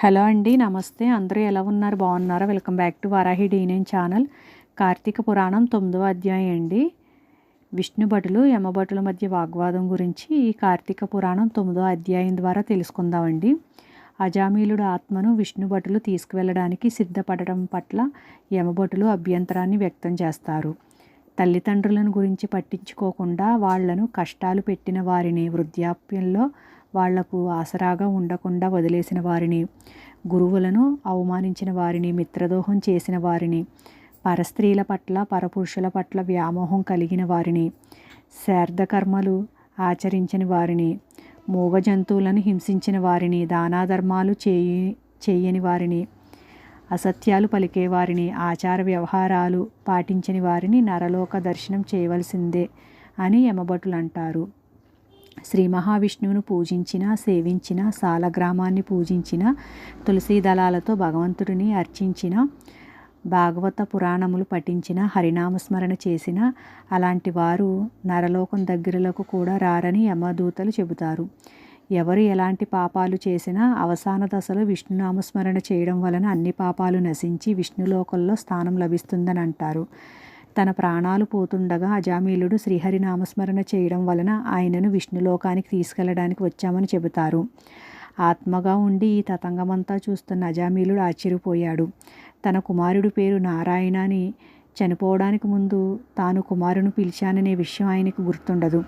Hello అండి నమస్తే. అందరూ ఎలా ఉన్నారు? బాగున్నారా? వెల్కమ్ బ్యాక్ టు వరాహి డీనేన్ ఛానల్. కార్తీక పురాణం తొమ్మిదవ అధ్యాయం అండి. విష్ణు భటులు యమభటుల మధ్య వాగ్వాదం గురించి ఈ కార్తీక పురాణం తొమ్మిదో అధ్యాయం ద్వారా తెలుసుకుందామండి. అజామీలుడు ఆత్మను విష్ణు భటులు తీసుకువెళ్ళడానికి సిద్ధపడటం పట్ల యమభటులు అభ్యంతరాన్ని వ్యక్తం చేస్తారు. తల్లిదండ్రులను గురించి పట్టించుకోకుండా వాళ్ళను కష్టాలు పెట్టిన వారిని వృద్ధాప్యంలో వాళ్ళకు ఆసరాగా ఉండకుండా వదిలేసిన వారిని గురువులను అవమానించిన వారిని మిత్రదోహం చేసిన వారిని పరస్త్రీల పట్ల పరపురుషుల పట్ల వ్యామోహం కలిగిన వారిని శార్ధకర్మలు ఆచరించిన వారిని మూగ జంతువులను హింసించిన వారిని దానాధర్మాలు చేయి చేయని వారిని అసత్యాలు పలికే వారిని ఆచార వ్యవహారాలు పాటించని వారిని నరలోక దర్శనం చేయవలసిందే అని యమభటులు అంటారు. శ్రీ మహావిష్ణువును పూజించిన సేవించిన సాలగ్రామాన్ని పూజించిన తులసీ దళాలతో భగవంతుడిని అర్చించిన భాగవత పురాణములు పఠించిన హరినామస్మరణ చేసిన అలాంటి వారు నరలోకం దగ్గరలకు కూడా రారని యమదూతలు చెబుతారు. ఎవరు ఎలాంటి పాపాలు చేసినా అవసాన దశలో విష్ణునామస్మరణ చేయడం వలన అన్ని పాపాలు నశించి విష్ణులోకంలో స్థానం లభిస్తుందని అంటారు. తన ప్రాణాలు పోతుండగా అజామీలుడు శ్రీహరి నామస్మరణ చేయడం వలన ఆయనను విష్ణులోకానికి తీసుకెళ్ళడానికి వచ్చామని చెబుతారు. ఆత్మగా ఉండి ఈ తతంగమంతా చూస్తున్న అజామీలుడు ఆశ్చర్యపోయాడు. తన కుమారుడి పేరు నారాయణ అని చనిపోవడానికి ముందు తాను కుమారుని పిలిచాననే విషయం ఆయనకు గుర్తుండదు.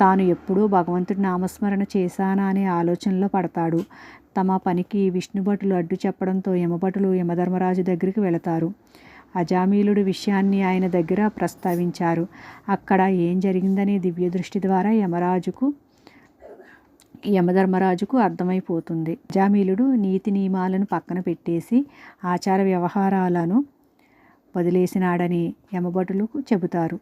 తాను ఎప్పుడూ భగవంతుడి నామస్మరణ చేశానా అనే ఆలోచనలో పడతాడు. తమ పనికి విష్ణుభటులు అడ్డు చెప్పడంతో యమభటులు యమధర్మరాజు దగ్గరికి వెళతారు. అజామీలుడు విషయాన్ని ఆయన దగ్గర ప్రస్తావించారు. అక్కడ ఏం జరిగిందనే దివ్య దృష్టి ద్వారా యమరాజుకు యమధర్మరాజుకు అర్థమైపోతుంది. అజామీలుడు నీతి నియమాలను పక్కన పెట్టేసి ఆచార వ్యవహారాలను వదిలేసినాడని యమభటులకు చెబుతారు.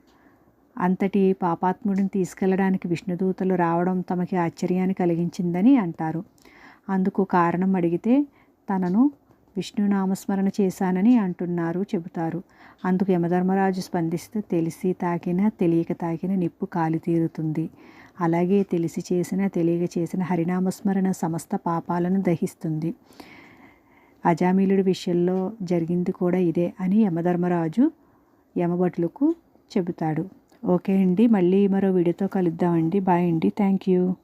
అంతటి పాపాత్ముడిని తీసుకెళ్ళడానికి విష్ణుదూతలు రావడం తమకి ఆశ్చర్యాన్ని కలిగించిందని అంటారు. అందుకు కారణం అడిగితే తనను విష్ణు నామస్మరణ చేశానని అంటున్నారు చెబుతారు. అందుకు యమధర్మరాజు స్పందిస్తూ తెలిసి తాకిన తెలియక తాకిన నిప్పు కాలి తీరుతుంది. అలాగే తెలిసి చేసిన తెలియక చేసిన హరినామస్మరణ సమస్త పాపాలను దహిస్తుంది. అజామీలుడి విషయంలో జరిగింది కూడా ఇదే అని యమధర్మరాజు యమభటులకు చెబుతాడు. ఓకే అండి మళ్ళీ మరో వీడియోతో కలుద్దామండి. బాయ్ అండి థ్యాంక్ యూ.